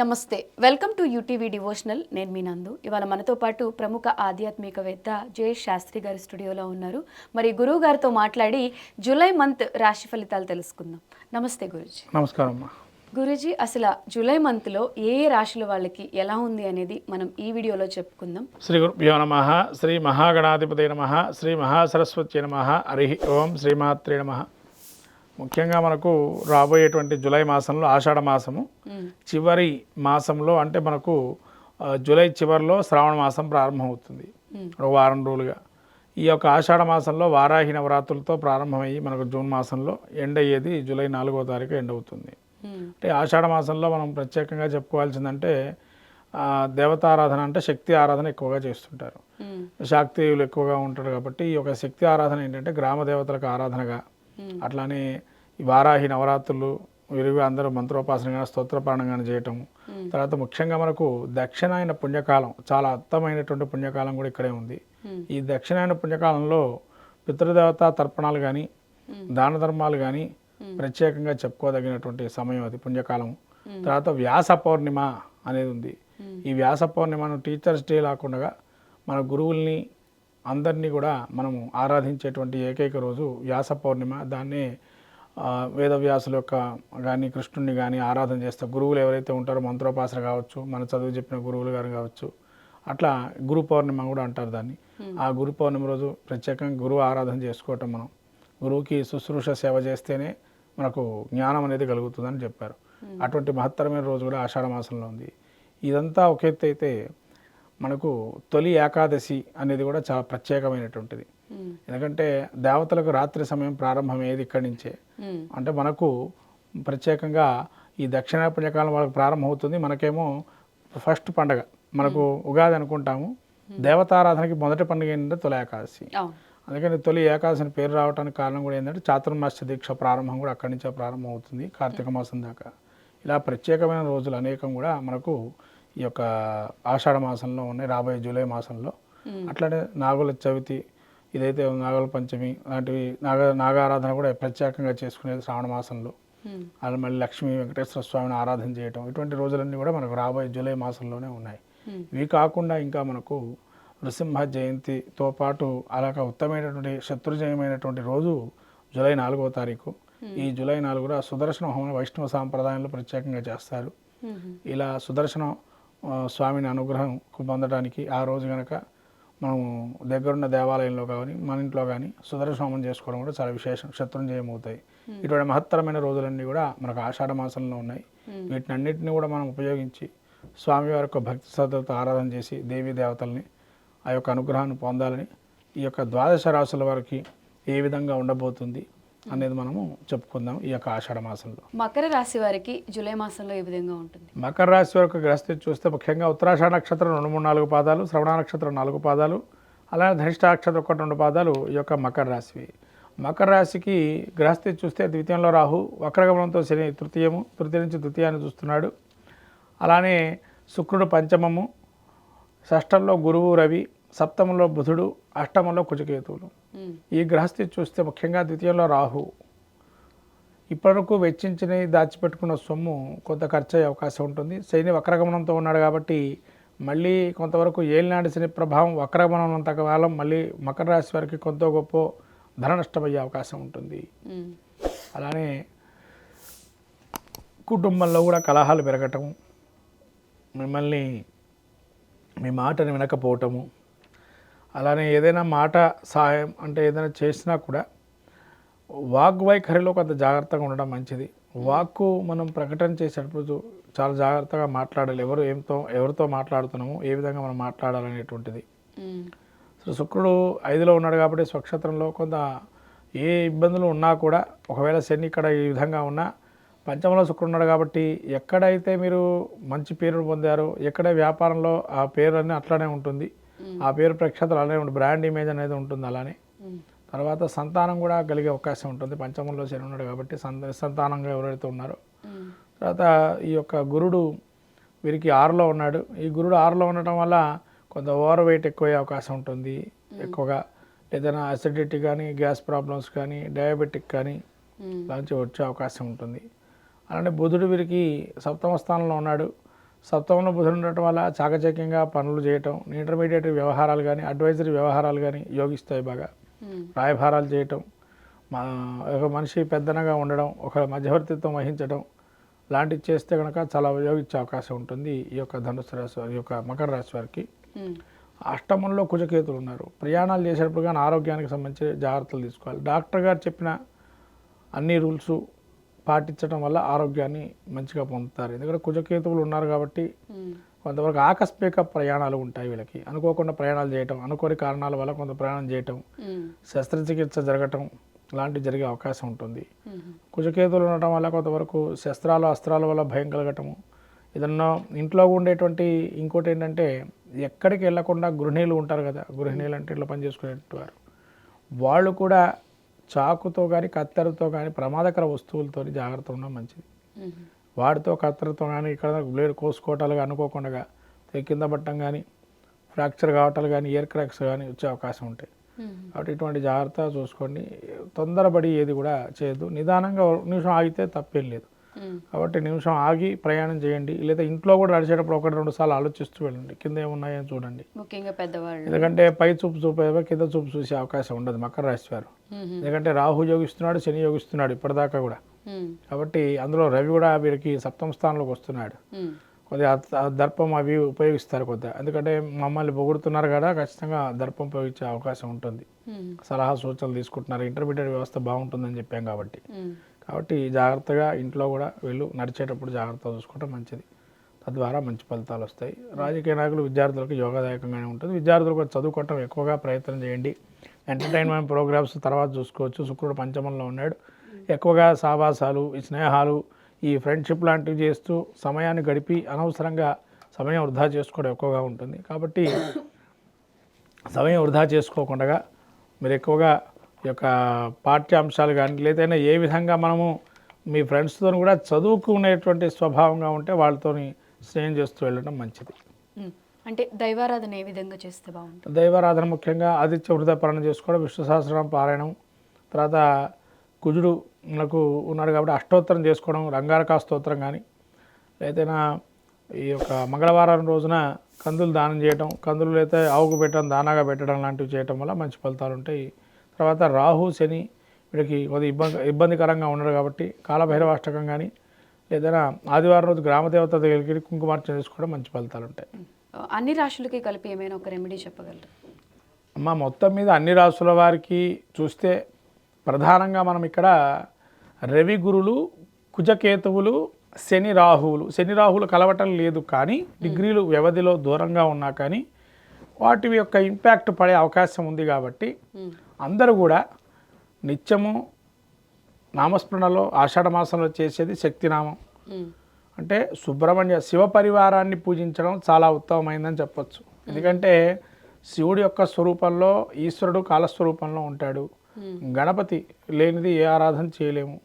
నమస్తే. Welcome to UTV devotional. నేను మీ నందు. ఇవాళ మనతో పాటు ప్రముఖ ఆధ్యాత్మికవేత్త జయేష్ శాస్త్రి గారి స్టూడియోలో ఉన్నారు. మరి గురువు గారితో మాట్లాడి జూలై మంత్ రాశి ఫలితాలు తెలుసుకుందాం. నమస్తే గురుజీ. నమస్కారం అమ్మా. గురుజీ అసలు జూలై మంత్లో ఏ ఏ రాశుల వాళ్ళకి ఎలా ఉంది అనేది మనం ఈ వీడియోలో చెప్పుకుందాం. శ్రీ గురుభ్యో నమ శ్రీ మహాగణాధిపతి నమ శ్రీ మహాసరస్వతి నమ హరి ఓం శ్రీమాత్రే నమ. ముఖ్యంగా మనకు రాబోయేటువంటి జూలై మాసంలో ఆషాఢ మాసము. చివరి మాసంలో అంటే మనకు జూలై చివరిలో శ్రావణ మాసం ప్రారంభమవుతుంది. ఒక వారం రోజులుగా. ఈ యొక్క ఆషాఢ మాసంలో వారాహి నవరాత్రులతో ప్రారంభమయ్యి మనకు జూన్ మాసంలో ఎండ్ అయ్యేది జూలై నాలుగో తారీఖు ఎండ్ అవుతుంది. అంటే ఆషాఢ మాసంలో మనం ప్రత్యేకంగా చెప్పుకోవాల్సిందంటే దేవతారాధన అంటే శక్తి ఆరాధన ఎక్కువగా చేస్తుంటారు. శాక్తేయులు ఎక్కువగా ఉంటారు కాబట్టి ఈ యొక్క శక్తి ఆరాధన ఏంటంటే గ్రామ దేవతలకు ఆరాధనగా అట్లానే ఈ వారాహి నవరాత్రులు విరిగి అందరూ మంత్రోపాసనగా స్తోత్రపారణంగా చేయటం తర్వాత ముఖ్యంగా మనకు దక్షిణాయన పుణ్యకాలం చాలా అర్థమైనటువంటి పుణ్యకాలం కూడా ఇక్కడే ఉంది. ఈ దక్షిణాయన పుణ్యకాలంలో పితృదేవత తర్పణాలు కానీ దాన ధర్మాలు కానీ ప్రత్యేకంగా చెప్పుకోదగినటువంటి సమయం అది పుణ్యకాలం తర్వాత వ్యాస పౌర్ణిమ అనేది ఉంది. ఈ వ్యాస పౌర్ణిమను టీచర్స్ డే లాకుండా మన గురువుల్ని అందరినీ కూడా మనము ఆరాధించేటువంటి ఏకైక రోజు వ్యాస పౌర్ణిమ. దాన్నే వేదవ్యాసుల యొక్క కానీ కృష్ణుడిని కానీ ఆరాధన చేస్తారు గురువులు ఎవరైతే ఉంటారో మంత్రోపాసన కావచ్చు మన చదువు చెప్పిన గురువులు గారు కావచ్చు అట్లా గురు పౌర్ణిమ కూడా అంటారు దాన్ని. ఆ గురు పౌర్ణిమ రోజు ప్రత్యేకంగా గురువు ఆరాధన చేసుకోవటం మనం. గురువుకి శుశ్రూష సేవ చేస్తేనే మనకు జ్ఞానం అనేది కలుగుతుందని చెప్పారు. అటువంటి మహత్తరమైన రోజు కూడా ఆషాఢ మాసంలో ఉంది. ఇదంతా ఒక ఎత్తు అయితే మనకు తొలి ఏకాదశి అనేది కూడా చాలా ప్రత్యేకమైనటువంటిది. ఎందుకంటే దేవతలకు రాత్రి సమయం ప్రారంభమయ్యేది ఇక్కడి నుంచే. అంటే మనకు ప్రత్యేకంగా ఈ దక్షిణ పుణ్యకాలం వాళ్ళకి ప్రారంభమవుతుంది. మనకేమో ఫస్ట్ పండగ. మనకు ఉగాది అనుకుంటాము. దేవతారాధనకి మొదటి పండుగ ఏంటంటే తొలి ఏకాదశి. అందుకని తొలి ఏకాదశి అని పేరు రావడానికి కారణం కూడా ఏంటంటే చాతుర్మాస్య దీక్ష ప్రారంభం కూడా అక్కడి నుంచే ప్రారంభం అవుతుంది కార్తీక మాసం దాకా. ఇలా ప్రత్యేకమైన రోజులు అనేకం కూడా మనకు ఈ యొక్క ఆషాఢ మాసంలో ఉన్నాయి రాబోయే జూలై మాసంలో. అట్లనే నాగుల చవితి ఇదైతే నాగుల పంచమి లాంటివి నాగ నాగారాధన కూడా ప్రత్యేకంగా చేసుకునేది శ్రావణ మాసంలో. అలా మళ్ళీ లక్ష్మీ వెంకటేశ్వర స్వామిని ఆరాధన చేయటం. ఇటువంటి రోజులన్నీ కూడా మనకు రాబోయే జూలై మాసంలోనే ఉన్నాయి. ఇవి కాకుండా ఇంకా మనకు నృసింహ జయంతితో పాటు అలాగ ఉత్తమైనటువంటి శత్రుజయమైనటువంటి రోజు జూలై నాలుగో తారీఖు. ఈ జూలై నాలుగు కూడా సుదర్శన హోమం వైష్ణవ సాంప్రదాయంలో ప్రత్యేకంగా చేస్తారు. ఇలా సుదర్శన స్వామిని అనుగ్రహం పొందడానికి ఆ రోజు కనుక మనం దగ్గరున్న దేవాలయంలో కానీ మన ఇంట్లో కానీ సుదర్శన చేసుకోవడం కూడా చాలా విశేషం శత్రుంజయం అవుతాయి ఇటువంటి మహత్తరమైన రోజులన్నీ కూడా మనకు ఆషాఢ మాసంలో ఉన్నాయి. వీటిని అన్నిటిని కూడా మనం ఉపయోగించి స్వామివారి యొక్క భక్తి శ్రద్ధలతో ఆరాధన చేసి దేవీ దేవతల్ని ఆ యొక్క అనుగ్రహాన్ని పొందాలని ఈ యొక్క ద్వాదశ రాశుల వారికి ఏ విధంగా ఉండబోతుంది అనేది మనము చెప్పుకుందాం ఈ యొక్క ఆషాఢ మాసంలో. మకర రాశి వారికి జూలై మాసంలో ఏ విధంగా ఉంటుంది? మకర రాశి వరకు గ్రస్థితి చూస్తే ముఖ్యంగా ఉత్తరాషాఢ నక్షత్రం రెండు మూడు నాలుగు పాదాలు శ్రవణ నక్షత్రం నాలుగు పాదాలు అలానే ధనిష్ట నక్షత్రం ఒకటి రెండు పాదాలు ఈ యొక్క మకర రాశివి. మకర రాశికి గ్రహస్థితి చూస్తే ద్వితీయంలో రాహు వక్రగమనంతో శని తృతీయము తృతీయ నుంచి ద్వితీయాన్ని చూస్తున్నాడు. అలానే శుక్రుడు పంచమము షష్టంలో గురువు రవి సప్తమంలో బుధుడు అష్టమంలో కుజకేతువులు. ఈ గ్రహస్థితి చూస్తే ముఖ్యంగా ద్వితీయంలో రాహు. ఇప్పటివరకు వెచ్చించిన దాచిపెట్టుకున్న సొమ్ము కొంత ఖర్చు అయ్యే అవకాశం ఉంటుంది. శని వక్రగమనంతో ఉన్నాడు కాబట్టి మళ్ళీ కొంతవరకు ఏలినాటి శని ప్రభావం వక్రగమనం కాలం మళ్ళీ మకర రాశి వారికి కొంత గొప్ప ధన నష్టమయ్యే అవకాశం ఉంటుంది. అలానే కుటుంబంలో కూడా కలహాలు పెరగటం మిమ్మల్ని మీ మాటని వినకపోవటము అలానే ఏదైనా మాట సహాయం అంటే ఏదైనా చేసినా కూడా వాగ్వైఖరిలో కొంత జాగ్రత్తగా ఉండడం మంచిది. వాక్కు మనం ప్రకటన చేసేటప్పుడు చాలా జాగ్రత్తగా మాట్లాడాలి. ఎవరు ఏంతో ఎవరితో మాట్లాడుతున్నాము ఏ విధంగా మనం మాట్లాడాలనేటువంటిది. సో శుక్రుడు ఐదులో ఉన్నాడు కాబట్టి స్వక్షేత్రంలో కొంత ఏ ఇబ్బందులు ఉన్నా కూడా ఒకవేళ శని ఇక్కడ ఈ విధంగా ఉన్నా పంచమంలో శుక్రుడు ఉన్నాడు కాబట్టి ఎక్కడైతే మీరు మంచి పేరు పొందారో ఎక్కడ వ్యాపారంలో ఆ పేరు అన్నీ అట్లానే ఉంటుంది. ఆ పేరు ప్రఖ్యాతలు అలానే ఉంటుంది బ్రాండ్ ఇమేజ్ అనేది ఉంటుంది అలానే. తర్వాత సంతానం కూడా కలిగే అవకాశం ఉంటుంది. పంచమంలో శని ఉన్నాడు కాబట్టి సంత సంతానంగా ఎవరైతే ఉన్నారో. తర్వాత ఈ యొక్క గురుడు వీరికి ఆరులో ఉన్నాడు. ఈ గురుడు ఆరులో ఉండటం వల్ల కొంత ఓవర్ వెయిట్ ఎక్కువ అయ్యే అవకాశం ఉంటుంది. ఎక్కువగా ఏదైనా అసిడిటీ కానీ గ్యాస్ ప్రాబ్లమ్స్ కానీ డయాబెటిక్ కానీ ఉమ్, లాంటి వచ్చే అవకాశం ఉంటుంది. అలానే బుధుడు వీరికి సప్తమ స్థానంలో ఉన్నాడు. సప్తమంలో బుధుడు ఉండటం వల్ల చాకచక్యంగా పనులు చేయటం ఇంటర్మీడియట్ వ్యవహారాలు కానీ అడ్వైజరీ వ్యవహారాలు కానీ యోగిస్తాయి బాగా. ఉమ్, రాయభారాలు చేయటం మా ఒక మనిషి పెద్దనగా ఉండడం ఒక మధ్యవర్తిత్వం వహించడం లాంటివి చేస్తే కనుక చాలా ఉపయోగించే అవకాశం ఉంటుంది ఈ యొక్క ధనుసు రాశి వారి- యొక్క మకర రాశి వారికి. ఉమ్, అష్టమంలో కుజకేతులు ఉన్నారు. ప్రయాణాలు చేసేటప్పుడు కానీ ఆరోగ్యానికి సంబంధించి జాగ్రత్తలు తీసుకోవాలి. డాక్టర్ గారు చెప్పిన అన్ని రూల్స్ పాటించడం వల్ల ఆరోగ్యాన్ని మంచిగా పొందుతారు. ఎందుకంటే కుజకేతువులు ఉన్నారు కాబట్టి కొంతవరకు ఆకస్మిక ప్రయాణాలు ఉంటాయి వీళ్ళకి. అనుకోకుండా ప్రయాణాలు చేయటం అనుకోని కారణాల వల్ల కొంత ప్రయాణం చేయటం శస్త్రచికిత్స జరగటం లాంటివి జరిగే అవకాశం ఉంటుంది. కుజకేతులు ఉండటం వల్ల కొంతవరకు శస్త్రాలు అస్త్రాల వల్ల భయం కలగటము ఏదన్నా ఇంట్లో ఉండేటువంటి ఇంకోటి ఏంటంటే ఎక్కడికి వెళ్ళకుండా గృహిణీలు ఉంటారు కదా గృహిణీలు అంటే ఇట్లా పనిచేసుకునేటువంటి వారు. వాళ్ళు కూడా చాకుతో కానీ కత్తెరతో కానీ ప్రమాదకర వస్తువులతో జాగ్రత్త ఉండడం మంచిది. వాడితో కత్తెరతో కానీ ఇక్కడ బ్లేడ్ కోసుకోవటాలుగా అనుకోకుండా కింద పట్టడం కానీ ఫ్రాక్చర్ కావటాలు కానీ ఇయర్ క్రాక్స్ కానీ వచ్చే అవకాశం ఉంటాయి. కాబట్టి ఇటువంటి జాగ్రత్త చూసుకోండి. తొందరపడి ఏది కూడా చేయొద్దు. నిదానంగా నిమిషం ఆగితే తప్పేం లేదు. కాబట్టి నిమిషం ఆగి ప్రయాణం చేయండి. లేదా ఇంట్లో కూడా నడిచేటప్పుడు ఒకటి రెండు సార్లు ఆలోచిస్తూ వెళ్ళండి. కింద ఏమున్నాయో చూడండి. ముఖ్యంగా పెద్దవాళ్ళు. ఎందుకంటే పై చూపు చూపేవో కింద చూపు చూసే అవకాశం ఉండదు మకర రాశి వారు. ఎందుకంటే రాహు యోగిస్తున్నాడు శని యోగిస్తున్నాడు ఇప్పటిదాకా కూడా. కాబట్టి అందులో రవి కూడా వీరికి సప్తమ స్థానంలోకి వస్తున్నాడు. కొద్దిగా దర్పం అవి ఉపయోగిస్తారు కొద్దిగా. ఎందుకంటే మమ్మల్ని పొగుడుతున్నారు కదా ఖచ్చితంగా దర్పం ఉపయోగించే అవకాశం ఉంటుంది. సలహా సూచనలు తీసుకుంటున్నారు. ఇంటర్మీడియట్ వ్యవస్థ బాగుంటుందని చెప్పాం కాబట్టి. కాబట్టి జాగ్రత్తగా ఇంట్లో కూడా వీళ్ళు నడిచేటప్పుడు జాగ్రత్తగా చూసుకోవడం మంచిది. తద్వారా మంచి ఫలితాలు వస్తాయి. రాజకీయ నాయకులు విద్యార్థులకు యోగదాయకంగానే ఉంటుంది. విద్యార్థులు కూడా చదువుకోవటం ఎక్కువగా ప్రయత్నం చేయండి. ఎంటర్టైన్మెంట్ ప్రోగ్రామ్స్ తర్వాత చూసుకోవచ్చు. శుక్రుడు పంచమంలో ఉన్నాడు. ఎక్కువగా సావాసాలు ఈ స్నేహాలు ఈ ఫ్రెండ్షిప్ లాంటివి చేస్తూ సమయాన్ని గడిపి అనవసరంగా సమయం వృధా చేసుకోవడం ఎక్కువగా ఉంటుంది. కాబట్టి సమయం వృధా చేసుకోకుండా మీరు ఎక్కువగా యొక్క పాఠ్యాంశాలు కానీ లేదైనా ఏ విధంగా మనము మీ ఫ్రెండ్స్తో కూడా చదువుకునేటువంటి స్వభావంగా ఉంటే వాళ్ళతోని స్నేహం చేస్తూ వెళ్ళడం మంచిది. అంటే దైవారాధన ఏ విధంగా చేస్తే బాగుంటుంది? దైవారాధన ముఖ్యంగా ఆదిత్య హృదయపరణ చేసుకోవడం విష్ణు సహస్రనామ పారాయణం తర్వాత కుజుడు మనకు ఉన్నాడు కాబట్టి అష్టోత్తరం చేసుకోవడం రంగారక స్తోత్రం కానీ లేదైనా ఈ యొక్క మంగళవారం రోజున కందులు దానం చేయటం కందులు అయితే ఆవుకు పెట్టడం దానాగా పెట్టడం లాంటివి చేయటం వల్ల మంచి ఫలితాలు ఉంటాయి. తర్వాత రాహు శని వీడికి కొద్దిగా ఇబ్బంది ఇబ్బందికరంగా ఉండరు కాబట్టి కాలభైరవాష్టకం కానీ లేదైనా ఆదివారం రోజు గ్రామదేవత దగ్గరికి కుంకుమార్చన చేసుకోవడం మంచి ఫలితాలు ఉంటాయి. అన్ని రాశులకి కలిపి ఏమైనా ఒక రెమెడీ చెప్పగలరు? అమ్మ మొత్తం మీద అన్ని రాసుల వారికి చూస్తే ప్రధానంగా మనం ఇక్కడ రవి గురులు కుజకేతువులు శని రాహువులు. శని రాహువులు కలవటం లేదు కానీ డిగ్రీలు వ్యవధిలో దూరంగా ఉన్నా కానీ వాటి యొక్క ఇంపాక్ట్ పడే అవకాశం ఉంది కాబట్టి అందరూ కూడా నిత్యము నామస్మరణలో ఆషాఢ మాసంలో చేసేది శక్తినామం. అంటే సుబ్రహ్మణ్య శివ పరివారాన్ని పూజించడం చాలా ఉత్తమమైందని చెప్పొచ్చు. ఎందుకంటే శివుడి యొక్క స్వరూపంలో ఈశ్వరుడు కాలస్వరూపంలో ఉంటాడు. గణపతి లేనిది ఏ ఆరాధన చేయలేము.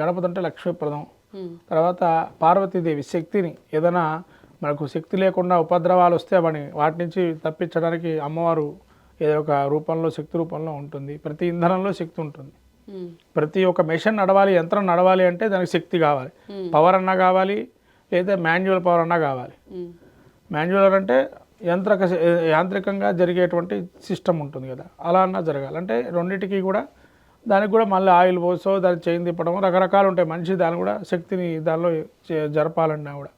గణపతి అంటే లక్ష్మీప్రదం. తర్వాత పార్వతీదేవి శక్తిని ఏదైనా మనకు శక్తి లేకుండా ఉపద్రవాలు వస్తే వాటి నుంచి తప్పించడానికి అమ్మవారు ఏదో ఒక రూపంలో శక్తి రూపంలో ఉంటుంది. ప్రతి ఇంధనంలో శక్తి ఉంటుంది. ప్రతి ఒక్క మెషిన్ నడవాలి యంత్రం నడవాలి అంటే దానికి శక్తి కావాలి. పవర్ అన్నా కావాలి లేదా మాన్యువల్ పవర్ అన్నా కావాలి. మాన్యువల్ అంటే యంత్రక యాంత్రికంగా జరిగేటువంటి సిస్టమ్ ఉంటుంది కదా. అలా అన్నా జరగాలి. అంటే రెండింటికి కూడా దానికి కూడా మళ్ళీ ఆయిల్ పోసో దాన్ని చేయి తిప్పడం రకరకాలు ఉంటాయి. మనిషి దాన్ని కూడా శక్తిని దానిలో చే- జరపాలన్నా కూడా.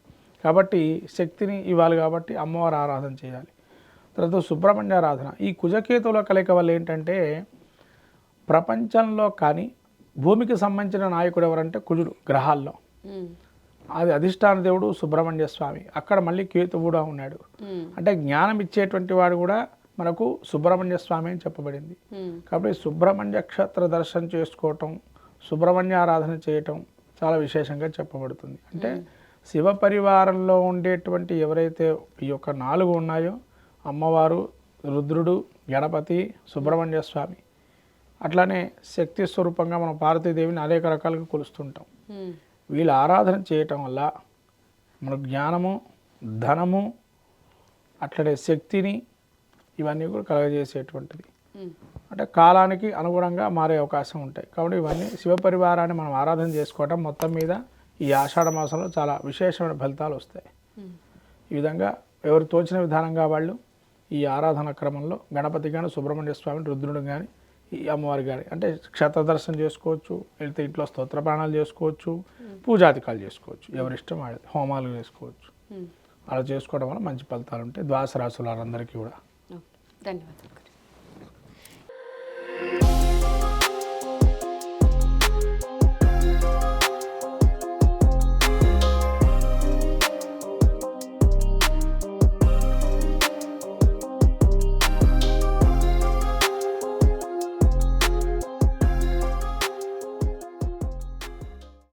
కాబట్టి శక్తిని ఇవ్వాలి కాబట్టి అమ్మవారి ఆరాధన చేయాలి. తర్వాత సుబ్రహ్మణ్య ఆరాధన. ఈ కుజకేతువుల కలయిక వల్ల ఏంటంటే ప్రపంచంలో కానీ భూమికి సంబంధించిన నాయకుడు ఎవరంటే కుజుడు గ్రహాల్లో. అది అధిష్టాన దేవుడు సుబ్రహ్మణ్య స్వామి. అక్కడ మళ్ళీ కేతు కూడా ఉన్నాడు. అంటే జ్ఞానం ఇచ్చేటువంటి వాడు కూడా మనకు సుబ్రహ్మణ్య స్వామి అని చెప్పబడింది. కాబట్టి సుబ్రహ్మణ్య క్షేత్ర దర్శనం చేసుకోవటం సుబ్రహ్మణ్య ఆరాధన చేయటం చాలా విశేషంగా చెప్పబడుతుంది. అంటే శివ పరివారంలో ఉండేటువంటి ఎవరైతే ఈ యొక్క నాలుగు ఉన్నాయో అమ్మవారు రుద్రుడు గణపతి సుబ్రహ్మణ్య స్వామి. అట్లానే శక్తి స్వరూపంగా మనం పార్వతీదేవిని అనేక రకాలుగా కొలుస్తుంటాం. వీళ్ళ ఆరాధన చేయటం వల్ల మన జ్ఞానము ధనము అట్లనే శక్తిని ఇవన్నీ కూడా కలగజేసేటువంటిది. అంటే కాలానికి అనుగుణంగా మారే అవకాశం ఉంటాయి. కాబట్టి ఇవన్నీ శివపరివారాన్ని మనం ఆరాధన చేసుకోవటం మొత్తం మీద ఈ ఆషాఢ మాసంలో చాలా విశేషమైన ఫలితాలు వస్తాయి. ఈ విధంగా ఎవరు తోచిన విధానంగా వాళ్ళు ఈ ఆరాధన క్రమంలో గణపతి కానీ సుబ్రహ్మణ్య స్వామిని రుద్రుడు కానీ ఈ అమ్మవారి కానీ అంటే క్షేత్ర దర్శనం చేసుకోవచ్చు వెళ్తే ఇంట్లో స్తోత్ర ప్రాణాలు చేసుకోవచ్చు పూజాధికాలు చేసుకోవచ్చు ఎవరి ఇష్టం వాళ్ళది హోమాలు చేసుకోవచ్చు. అలా చేసుకోవడం వల్ల మంచి ఫలితాలు ఉంటాయి ద్వాస రాశుల వారందరికీ కూడా. ధన్యవాదాలు